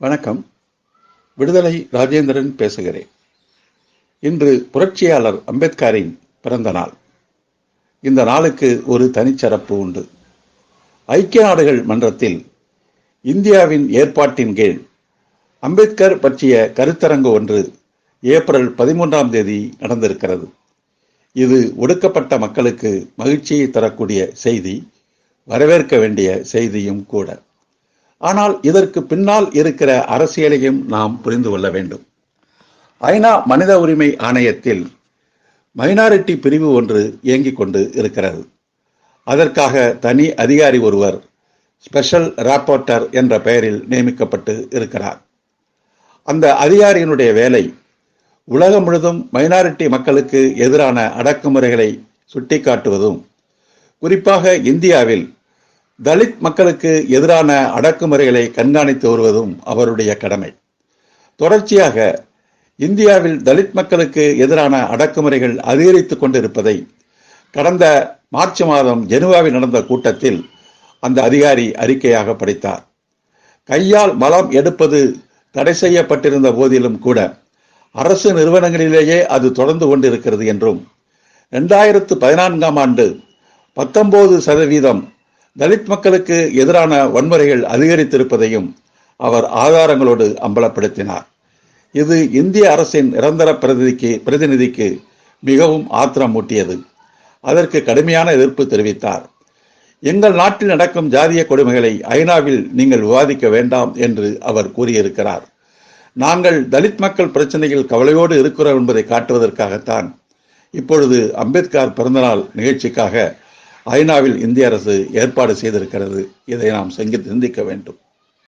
வணக்கம். விடுதலை ராஜேந்திரன் பேசுகிறேன். இன்று புரட்சியாளர் அம்பேத்கரின் பிறந்த நாள். இந்த நாளுக்கு ஒரு தனிச்சிறப்பு உண்டு. ஐக்கிய நாடுகள் மன்றத்தில் இந்தியாவின் ஏற்பாட்டின் கீழ் அம்பேத்கர் பற்றிய கருத்தரங்கு ஒன்று ஏப்ரல் பதிமூன்றாம் தேதி நடந்திருக்கிறது. இது ஒடுக்கப்பட்ட மக்களுக்கு மகிழ்ச்சியை தரக்கூடிய செய்தி வரவேற்க வேண்டிய செய்தியும் கூட. ஆனால் இதற்கு பின்னால் இருக்கிற அரசியலையும் நாம் புரிந்து கொள்ள வேண்டும். ஐநா மனித உரிமை ஆணையத்தில் மைனாரிட்டி பிரிவு ஒன்று இயங்கிக் கொண்டு இருக்கிறது. அதற்காக தனி அதிகாரி ஒருவர் ஸ்பெஷல் ராப்போர்ட்டர் என்ற பெயரில் நியமிக்கப்பட்டு இருக்கிறார். அந்த அதிகாரியினுடைய வேலை உலகம் முழுதும் மைனாரிட்டி மக்களுக்கு எதிரான அடக்குமுறைகளை சுட்டிக்காட்டுவதும் குறிப்பாக இந்தியாவில் தலித் மக்களுக்கு எதிரான அடக்குமுறைகளை கண்காணித்து வருவதும் அவருடைய கடமை. தொடர்ச்சியாக இந்தியாவில் தலித் மக்களுக்கு எதிரான அடக்குமுறைகள் அதிகரித்துக் கொண்டிருப்பதை கடந்த மார்ச் மாதம் ஜெனுவாவில் நடந்த கூட்டத்தில் அந்த அதிகாரி அறிக்கையாக படித்தார். கையால் மலம் எடுப்பது தடை செய்யப்பட்டிருந்த போதிலும் கூட அரசு நிறுவனங்களிலேயே அது தொடர்ந்து கொண்டிருக்கிறது என்றும் இரண்டாயிரத்து பதினான்காம் ஆண்டு பத்தொன்பது சதவீதம் தலித் மக்களுக்கு எதிரான வன்முறைகள் அதிகரித்திருப்பதையும் அவர் ஆதாரங்களோடு அம்பலப்படுத்தினார். இது இந்திய அரசின் நிரந்தர பிரதிநிதிக்கு பிரதிநிதிக்கு மிகவும் ஆத்திரம் மூட்டியது. அதற்கு கடுமையான எதிர்ப்பு தெரிவித்தார். எங்கள் நாட்டில் நடக்கும் ஜாதிய கொடுமைகளை ஐநாவில் நீங்கள் விவாதிக்க வேண்டாம் என்று அவர் கூறியிருக்கிறார். நாங்கள் தலித் மக்கள் பிரச்சனையில் கவலையோடு இருக்கிறோம் என்பதை காட்டுவதற்காகத்தான் இப்பொழுது அம்பேத்கர் பிறந்தநாள் நிகழ்ச்சிக்காக ஐநாவில் இந்திய அரசு ஏற்பாடு செய்திருக்கிறது. இதை நாம் செங்கி சிந்திக்க வேண்டும்.